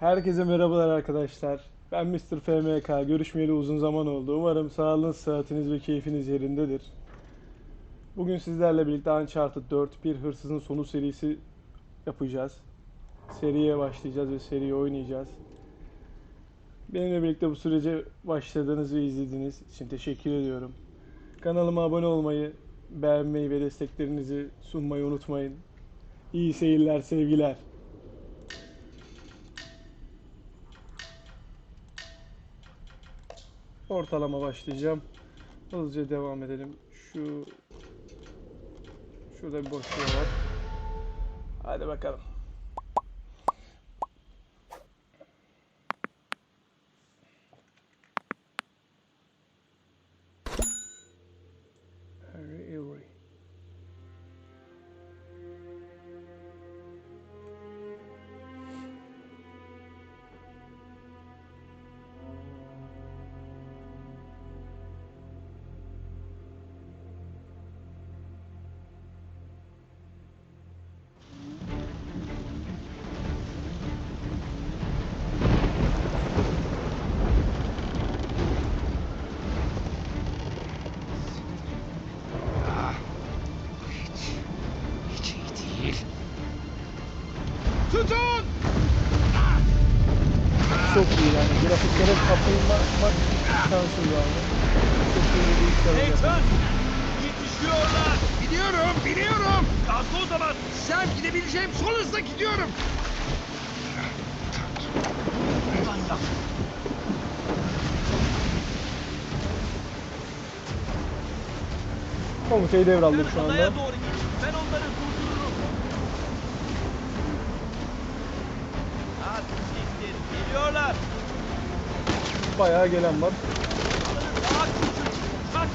Herkese merhabalar arkadaşlar. Ben Mr. FMK. Görüşmeyeli uzun zaman oldu. Umarım sağlığınız, sıhhatiniz ve keyfiniz yerindedir. Bugün sizlerle birlikte Uncharted 4 bir hırsızın sonu serisi yapacağız. Seriye başlayacağız ve seriyi oynayacağız. Benimle birlikte bu sürece başladığınız ve izlediğiniz için teşekkür ediyorum. Kanalıma abone olmayı, beğenmeyi ve desteklerinizi sunmayı unutmayın. İyi seyirler, sevgiler. Ortalama başlayacağım. Hızlıca devam edelim. Şu şurada bir boşluğu var. Hadi bakalım. Grafiklere kapılmak şansım yani. Çok iyi bir iş. Nathan! Yetişiyorlar! Biliyorum, biliyorum. Kalk o zaman! Sen gidebileceğim son hızla gidiyorum. Ulan ya! Komutayı devraldım şu Adaya anda. doğru git. Ben onları durdururum. Hadi siktir. Geliyorlar. Bayağı gelen var. Onları daha küçük. Kaç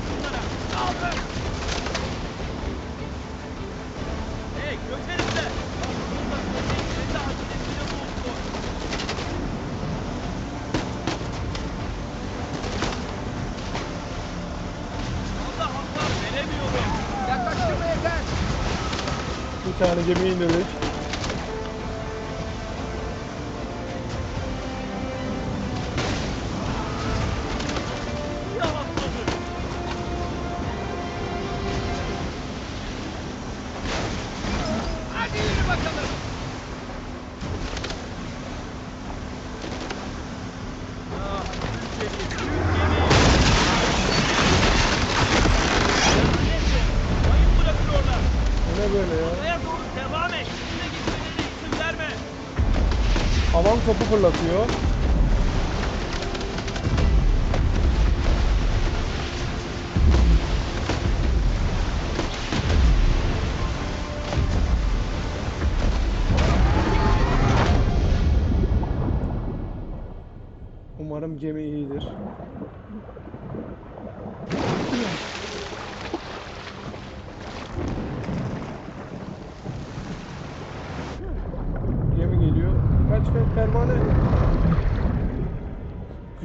topu fırlatıyor.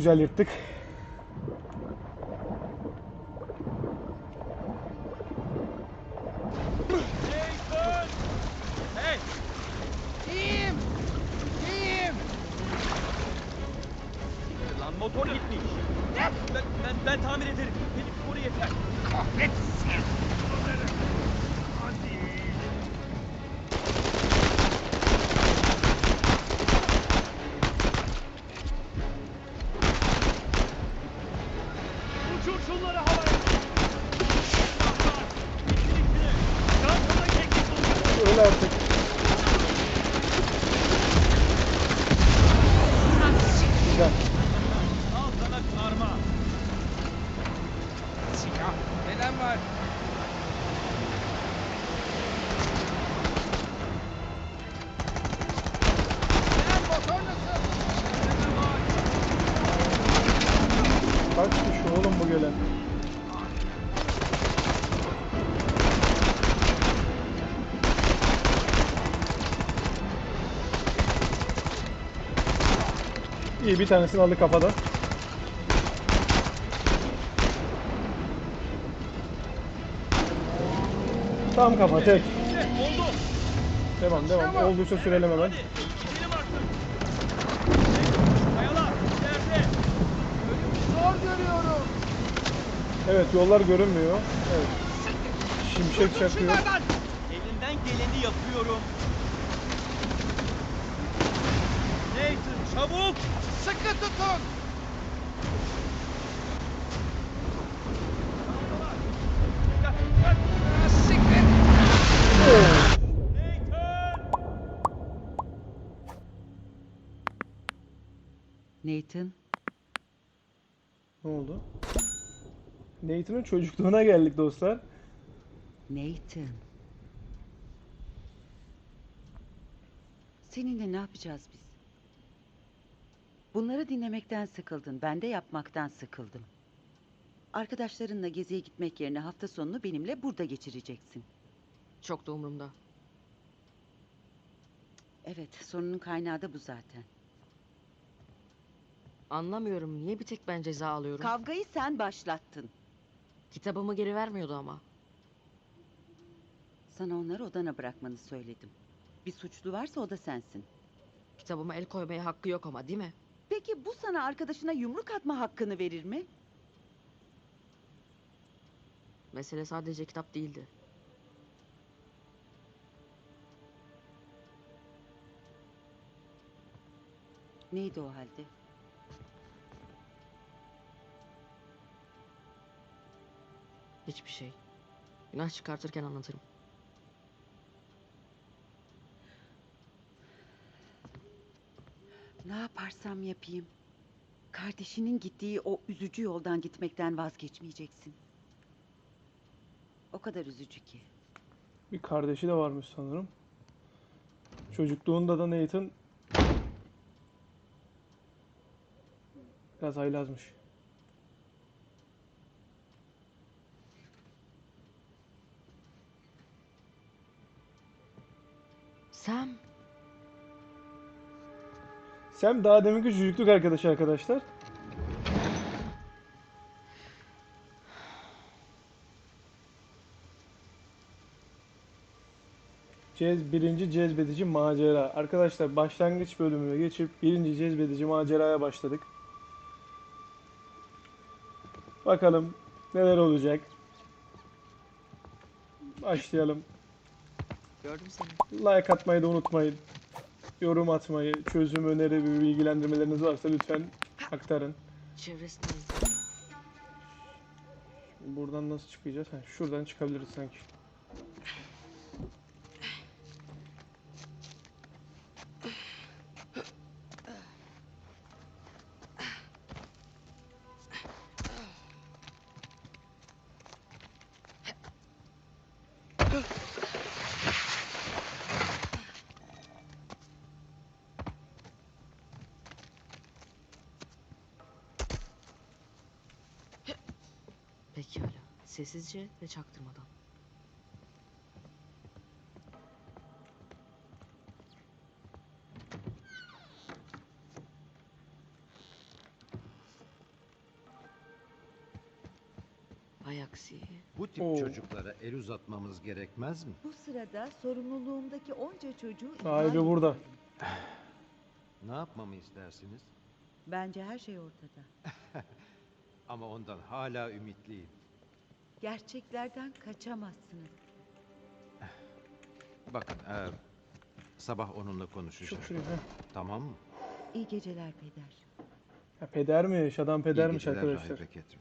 Güzel yırttık. iyi. Bir tanesini aldı kafada. Tam kafa tek. Devam devam. Olduysa sürelim hemen. Evet yollar görünmüyor. Evet. Şimşek çakıyor. Elimden geleni yapıyorum. Nathan çabuk! Sıkı tutun. Nathan, Ne oldu? Nathan'ın çocukluğuna geldik dostlar. Nathan. Seninle ne yapacağız biz? Bunları dinlemekten sıkıldın, ben de yapmaktan sıkıldım. Arkadaşlarınla geziye gitmek yerine hafta sonunu benimle burada geçireceksin. Çok da umurumda. Evet, sorunun kaynağı da bu zaten. Anlamıyorum niye bir tek ben ceza alıyorum. Kavgayı sen başlattın. Kitabımı geri vermiyordu ama. Sana onları odana bırakmanı söyledim. Bir suçlu varsa o da sensin. Kitabıma el koymaya hakkı yok ama değil mi? Peki bu sana arkadaşına yumruk atma hakkını verir mi? Mesele sadece kitap değildi. Neydi o halde? Hiçbir şey. Günah çıkartırken anlatırım. Ne yaparsam yapayım. Kardeşinin gittiği o üzücü yoldan gitmekten vazgeçmeyeceksin. O kadar üzücü ki. Bir kardeşi de varmış sanırım. Çocukluğunda da Nathan biraz haylazmış. Sam, Sam daha deminki çocukluk arkadaşı arkadaşlar. Cez, birinci cezbedici macera. Arkadaşlar başlangıç bölümüne geçip birinci cezbedici maceraya başladık. Bakalım neler olacak. Başlayalım. gördüm seni. Like atmayı da unutmayın. Yorum atmayı, çözüm öneri ve bilgilendirmeleriniz varsa lütfen aktarın. Buradan nasıl çıkacağız? Ha, şuradan çıkabiliriz sanki. Sessizce ve çaktırmadan. Aksi. Bu tip Oo. çocuklara el uzatmamız gerekmez mi? Bu sırada sorumluluğumdaki onca çocuğu Sahibi burada. Ne yapmamı istersiniz? Bence her şey ortada. Ama ondan hala ümitliyim. Gerçeklerden kaçamazsınız. Bakın, eee, sabah onunla konuşacağım. Çok heh. Tamam mı? İyi geceler peder. Ha, pedermiş, adam İyi pedermiş geceler arkadaşlar. Rahibe Ketrin.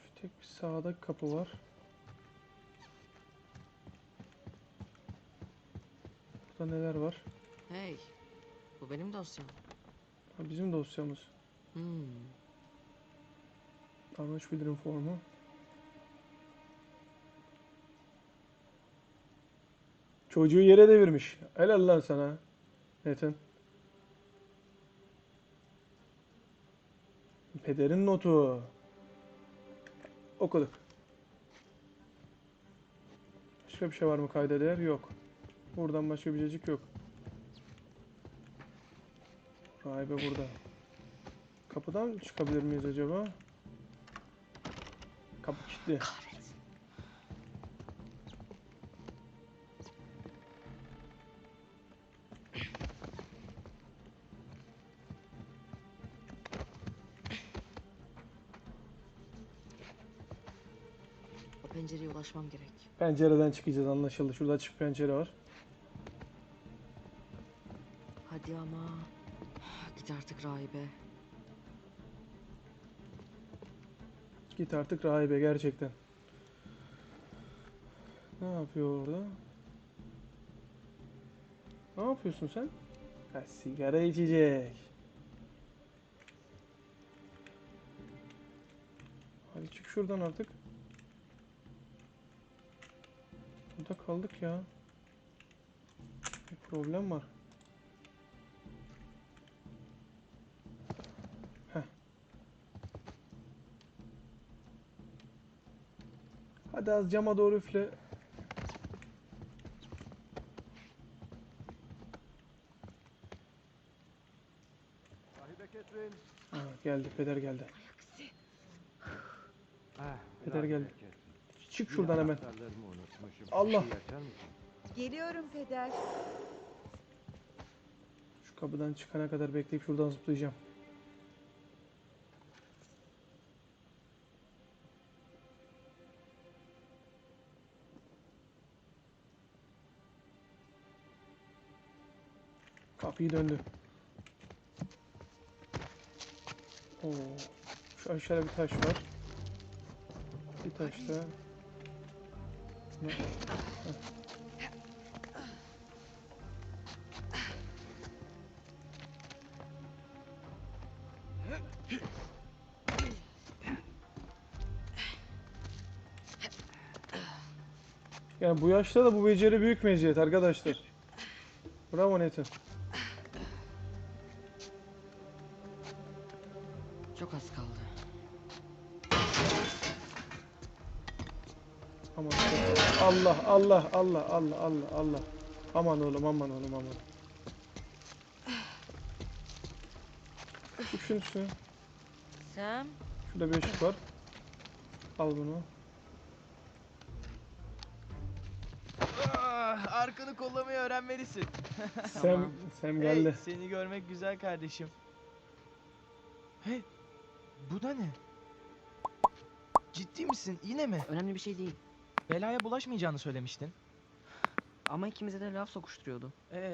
Şu tek bir sağda kapı var. Burada neler var? Hey. Bu benim dosyam. Ha, bizim dosyamız. Hmm. Davranış bildirim formu. Çocuğu yere devirmiş. Helal lan sana. Nathan. Pederin notu. Okuduk. Başka bir şey var mı kayda değer? Yok. Buradan başka bir cacık yok. Rahibe burada. Kapıdan çıkabilir miyiz acaba? Kapı kilitli. pencereye ulaşmam gerek. Pencereden çıkacağız anlaşıldı. Şurada açık pencere var. Hadi ama. Git artık rahibe. Git artık rahibe gerçekten. Ne yapıyor orada? Ne yapıyorsun sen? Ha, sigara içecek. Hadi çık şuradan artık. Burada kaldık ya. Bir problem var. Hadi az cama doğru üfle. Ha, geldi, peder geldi. Ah, Peder geldi. Çık şuradan hemen. Allah. Şey? Geliyorum peder. Şu kapıdan çıkana kadar bekleyip şuradan zıplayacağım. Kapıyı döndü. Oo. Şu aşağıda bir taş var. Bir taş daha. Ne? Yani bu yaşta da bu beceri büyük meziyet arkadaşlar. Bravo Nathan. Allah Allah Allah Allah Allah Allah. Aman oğlum aman oğlum aman. Düşün üstüne. Sam. Şurada bir ışık var. Al bunu. Ah, arkanı kollamayı öğrenmelisin. Sem, Sem geldi. Hey, seni görmek güzel kardeşim. Hey, bu da ne? Ciddi misin? Yine mi? Önemli bir şey değil. Belaya bulaşmayacağını söylemiştin. Ama ikimize de laf sokuşturuyordu. Ee,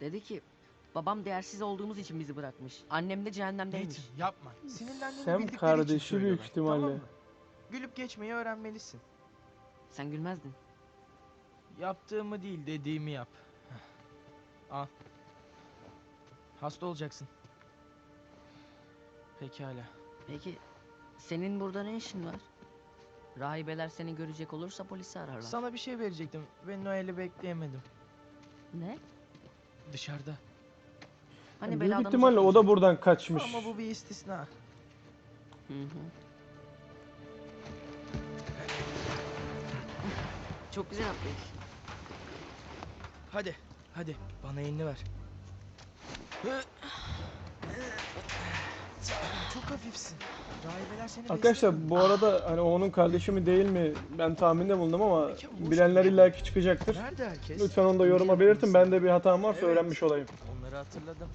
Dedi ki babam değersiz olduğumuz için bizi bırakmış. Annem de cehennemdeymiş. Nathan yapma. Sinirlendiğini Sem bildikleri için kardeşi büyük söylüyorlar, ihtimalle. Tamam mı? Gülüp geçmeyi öğrenmelisin. Sen gülmezdin. Yaptığımı değil dediğimi yap. Al. Hasta olacaksın. Pekala. Peki senin burada ne işin var? Rahibeler seni görecek olursa polisi ararlar. Sana bir şey verecektim ve Noel'i bekleyemedim. Ne? Dışarıda. Hani Yani büyük ihtimalle uzak o da buradan kaçmış. Ama bu bir istisna. Hı hı. Çok güzel atlayış. Hadi, hadi. Bana elini ver. Çok hafifsin. Arkadaşlar bu arada hani onun kardeşi mi değil mi ben tahminde bulundum ama bilenler illaki çıkacaktır. Nerede herkes? Lütfen onu da yoruma belirtin. Ben de bir hatam varsa Evet. öğrenmiş olayım. Onları hatırladım.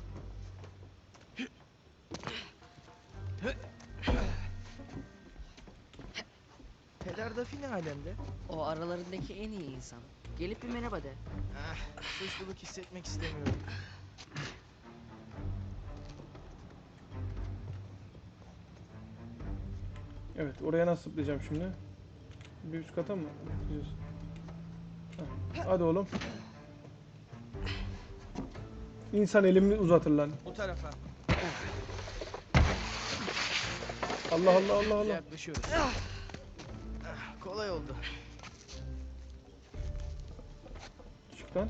Peder Dafi ne alemde? O aralarındaki en iyi insan. Gelip bir merhaba de. Ah, suçluluk hissetmek istemiyorum. Evet oraya nasıl zıplayacağım şimdi? Bir üst kata mı? Gidiyoruz. Hadi oğlum. İnsan elimi uzatır lan. Bu tarafa. Allah Allah Allah Allah. Yaklaşıyoruz. Kolay oldu. Çık lan.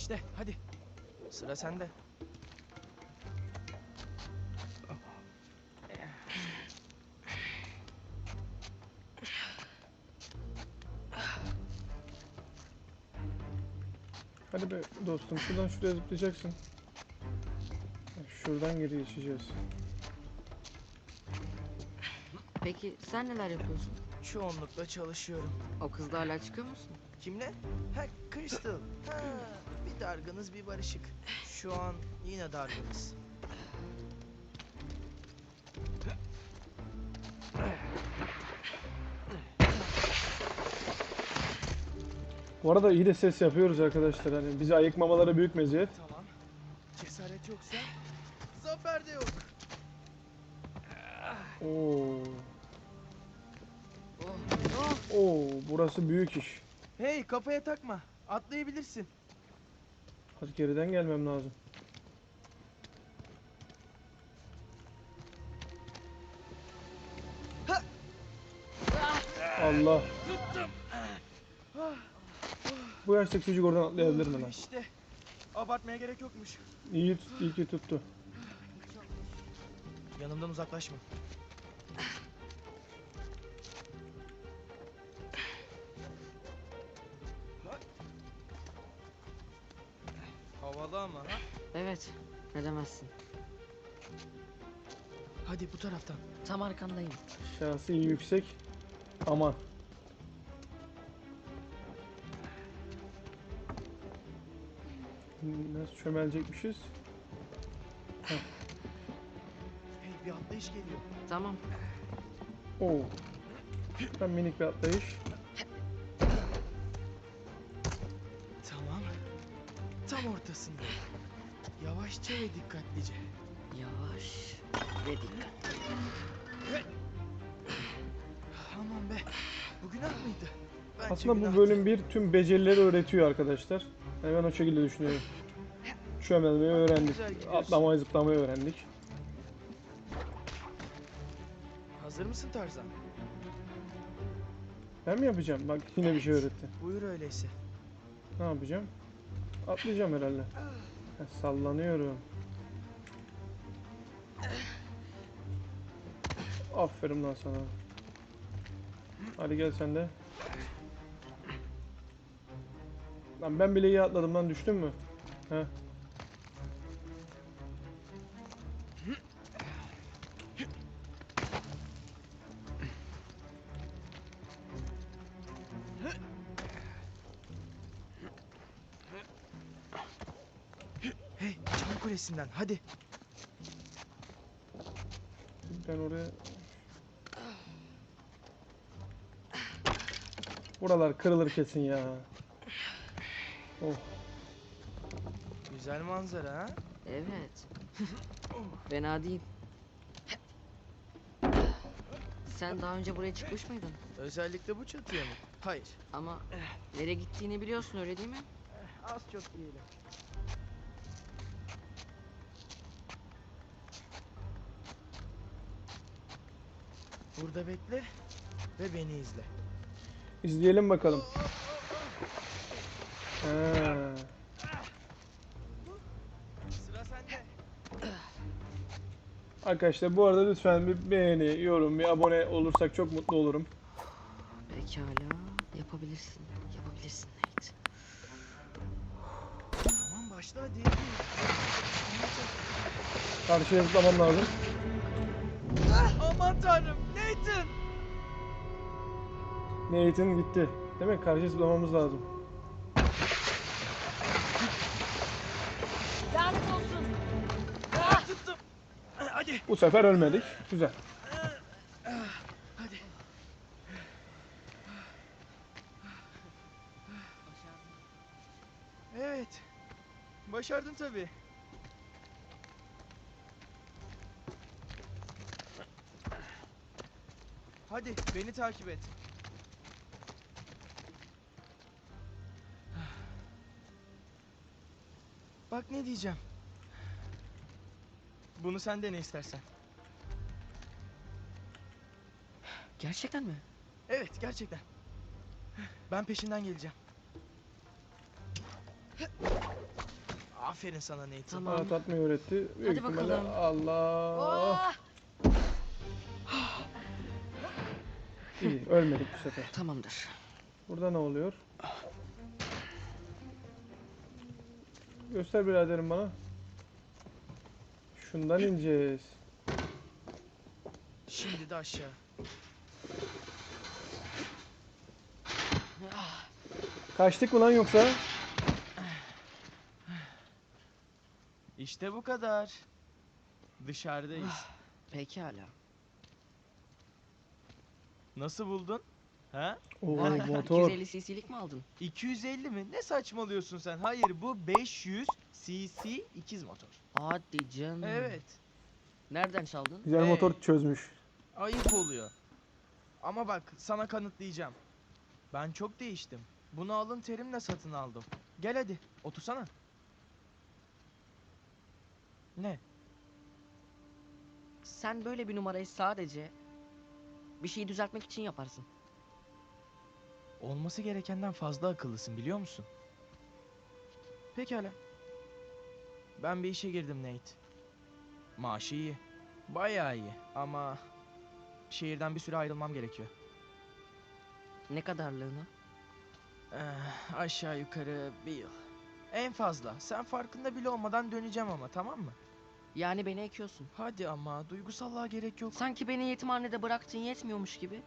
İşte hadi. Sıra sende. Hadi be dostum şuradan şuraya zıplayacaksın. Şuradan geri geçeceğiz. Peki sen neler yapıyorsun? Çoğunlukla çalışıyorum. O kızla hala çıkıyor musun? Kimle? Ha Crystal. Ha, bir dargınız bir barışık. Şu an yine dargınız. Bu arada iyi de ses yapıyoruz arkadaşlar. Hani bizi ayıkmamaları büyük meziyet. Tamam. Cesaret yoksa zafer de yok. Oo. Oh, Oo, burası büyük iş. Hey kafaya takma. Atlayabilirsin. Hadi geriden gelmem lazım. Allah. Tuttum. Bu yaştaki çocuk oradan atlayabilir mi lan? İşte. Abartmaya gerek yokmuş. İyi, iyi ki tuttu. Yanımdan uzaklaşma. Havalı ama ha? evet. Ne demezsin. Hadi bu taraftan. Tam arkandayım. İyi yüksek. Aman. Nasıl çömelecekmişiz? Hey bir atlayış geliyor. Tamam. Oo. Ben minik bir atlayış. Ortasında. Yavaşça ve dikkatlice. Yavaş ve dikkat. Aman be. Bu günah mıydı? Bence Aslında bu günahtı. bölüm bir tüm becerileri öğretiyor arkadaşlar. Yani ben o şekilde düşünüyorum. Çömelmeyi öğrendik. Güzel gidiyorsun. Atlamayı zıplamayı öğrendik. Hazır mısın Tarzan? Ben mi yapacağım? Bak yine bir şey öğretti. Buyur öyleyse. Ne yapacağım? Atlayacağım herhalde. Ha, sallanıyorum. Aferin lan sana. Hadi gel sen de. Lan ben bile iyi atladım lan düştün mü? He. Kulesinden hadi. Ben oraya... Buralar kırılır kesin ya. Oh. Güzel manzara ha? Evet. Fena değil. Sen daha önce buraya çıkmış mıydın? Özellikle bu çatıya mı? Hayır. Ama nereye gittiğini biliyorsun öyle değil mi? Az çok diyelim. Burada bekle ve beni izle. İzleyelim bakalım. Ha. Sıra sende. Arkadaşlar bu arada lütfen bir beğeni, yorum, bir abone olursak çok mutlu olurum. Pekala. Yapabilirsin. Yapabilirsin Nate. Tamam başla hadi. Karşıya zıplamam lazım. Aman tanrım Nathan! Nathan gitti. Demek karşıya zıplamamız lazım. Lanet olsun. Ah, tuttum. Hadi. Bu sefer ölmedik. Güzel. Hadi. Evet. Başardın tabii. Hadi beni takip et. Bak ne diyeceğim. Bunu sen de ne istersen. Gerçekten mi? Evet gerçekten. Ben peşinden geleceğim. Aferin sana Nathan. Tamam. Bana tatmayı öğretti. Büyük Hadi ihtimalle- bakalım. Allah. Oh! İyi ölmedik bu sefer. Tamamdır. Burada ne oluyor? Göster biraderim bana. Şundan ineceğiz. Şimdi de aşağı. Kaçtık mı lan yoksa? İşte bu kadar. Dışarıdayız. Pekala. Nasıl buldun? Ha? Oo Vay, motor. 250 cc'lik mi aldın? 250 mi? Ne saçmalıyorsun sen? Hayır bu 500 cc ikiz motor. Hadi canım. Evet. Nereden çaldın? Güzel Hey. motor çözmüş. Ayıp oluyor. Ama bak sana kanıtlayacağım. Ben çok değiştim. Bunu alın terimle satın aldım. Gel hadi otursana. Ne? Sen böyle bir numarayı sadece bir şeyi düzeltmek için yaparsın. Olması gerekenden fazla akıllısın biliyor musun? Pekala. Ben bir işe girdim Nate. Maaşı iyi. Bayağı iyi ama şehirden bir süre ayrılmam gerekiyor. Ne kadarlığına? Eh, aşağı yukarı bir yıl. En fazla. Sen farkında bile olmadan döneceğim ama tamam mı? Yani beni ekiyorsun. Hadi ama duygusallığa gerek yok. Sanki beni yetimhanede bıraktın yetmiyormuş gibi.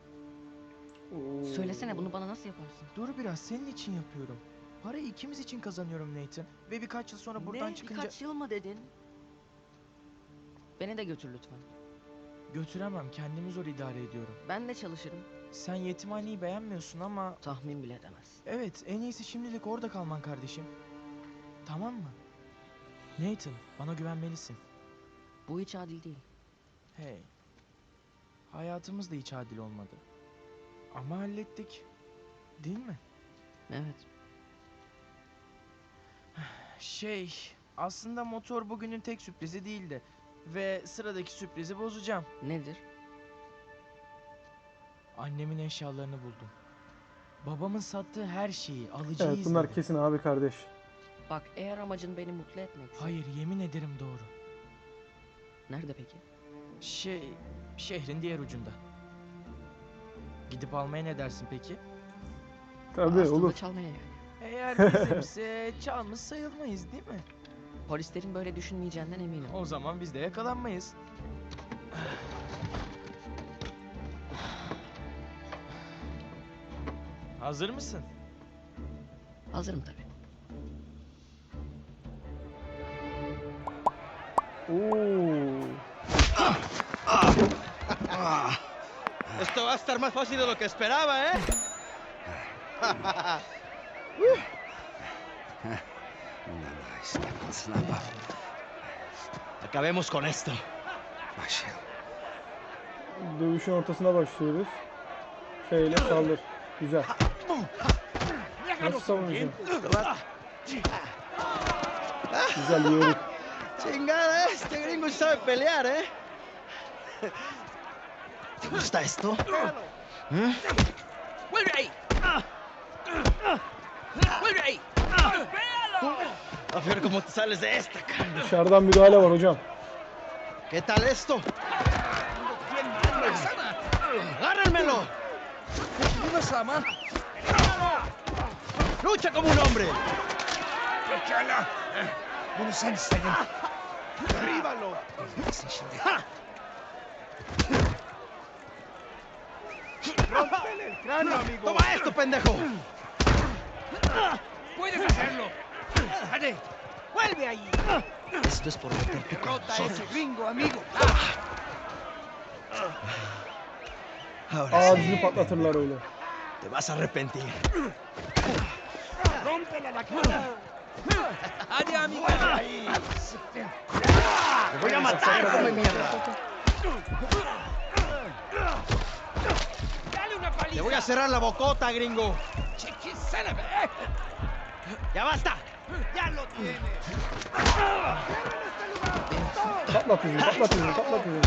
Oo. Söylesene bunu bana nasıl yaparsın? Dur biraz senin için yapıyorum. Parayı ikimiz için kazanıyorum Nathan. Ve birkaç yıl sonra buradan ne? çıkınca... Birkaç yıl mı dedin? Beni de götür lütfen. Götüremem kendimi zor idare ediyorum. Ben de çalışırım. Sen yetimhaneyi beğenmiyorsun ama... Tahmin bile edemez. Evet en iyisi şimdilik orada kalman kardeşim. Tamam mı? Nathan bana güvenmelisin. Bu hiç adil değil. Hey. Hayatımız da hiç adil olmadı. Ama hallettik. Değil mi? Evet. Şey, aslında motor bugünün tek sürprizi değildi. Ve sıradaki sürprizi bozacağım. Nedir? Annemin eşyalarını buldum. Babamın sattığı her şeyi, alıcıyı Evet bunlar izledim. kesin abi kardeş. Bak eğer amacın beni mutlu etmekse. Hayır, yemin ederim doğru. Nerede peki? Şey, şehrin diğer ucunda. Gidip almaya ne dersin peki? Tabii Aslında olur. çalmaya yani. Eğer bizimse çalmış sayılmayız değil mi? Polislerin böyle düşünmeyeceğinden eminim. O zaman biz de yakalanmayız. Hazır mısın? Hazırım tabii. Oo. Estar más fácil de lo que esperaba, ¿eh? Acabemos con esto. Başlayalım. Dövüşün ortasına başlıyoruz. Şeyle saldır. Güzel. Nasıl savunuyorsun? Güzel yörük. Chingada, este gringo sabe pelear, ¿eh? ¿Te gusta esto? ¿Eh? ¡Vuelve ahí! ¡Vuelve ahí! A ver cómo te sales de esta, cara. Dışarıdan müdahale var hocam. ¿Qué tal esto? ¡Agárrenmelo! ¡Lucha como un hombre! Bunu sen istedin. ¡Derríbalo! Şimdi. ¡Rómpele el cráneo, amigo! ¡Toma esto, pendejo! ¡Puedes hacerlo! ¡Dale! ¡Vuelve ahí! Esto es por meter tu ¡Rota corazón. ese gringo, amigo! Ahora Ağzını sí. patlatırlar öyle. Te vas a arrepentir. ¡Rómpele la cara! ¡Hadi amigo! Ahí. ¡Te voy a matar, come mierda! ¡Dale una paliza! ¡Te voy a cerrar la bocota, gringo! ¡Chiquisana! ¡Ya basta! ¡Ya lo tienes! Patlat yüzünü, patlat yüzünü, patlat yüzünü.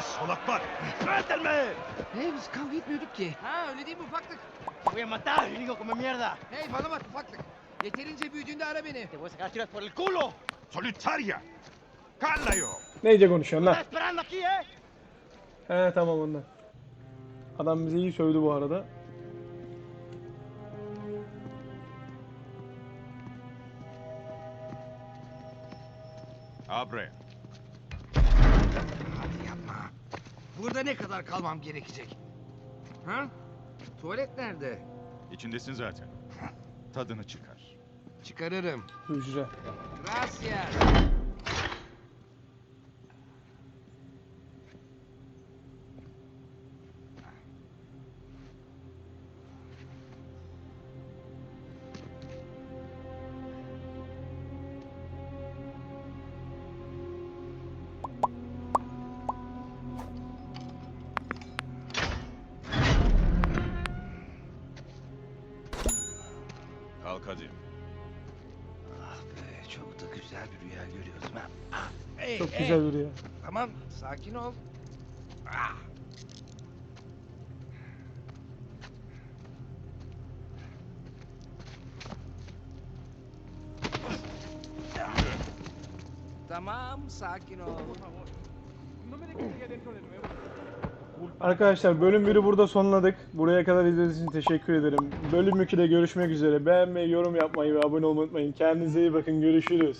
¡Solak bak! ¡Suéltenme! Hey biz kavga etmiyorduk ki. Ha öyle değil mi ufaklık? Te voy a matar, hijo come mierda. Hey bana bak ufaklık. Yeterince büyüdüğünde ara beni. Te voy a sacar tiras por el culo. Solitaria! Callaio! Neyce konuşuyorsun lan? Esperando aquí, eh. He tamam ondan. Adam bizi iyi sövdü bu arada. Abre! Hadi yapma. Burada ne kadar kalmam gerekecek? Ha? Tuvalet nerede? İçindesin zaten. Tadını çıkar. Çıkarırım. Hücre. Gracias. Çok hey. güzel rüya. Tamam sakin ol. Ah. Tamam sakin ol. Arkadaşlar bölüm 1'i burada sonladık. Buraya kadar izlediğiniz için teşekkür ederim. Bölüm 2'de görüşmek üzere. Beğenmeyi, yorum yapmayı ve abone olmayı unutmayın. Kendinize iyi bakın. Görüşürüz.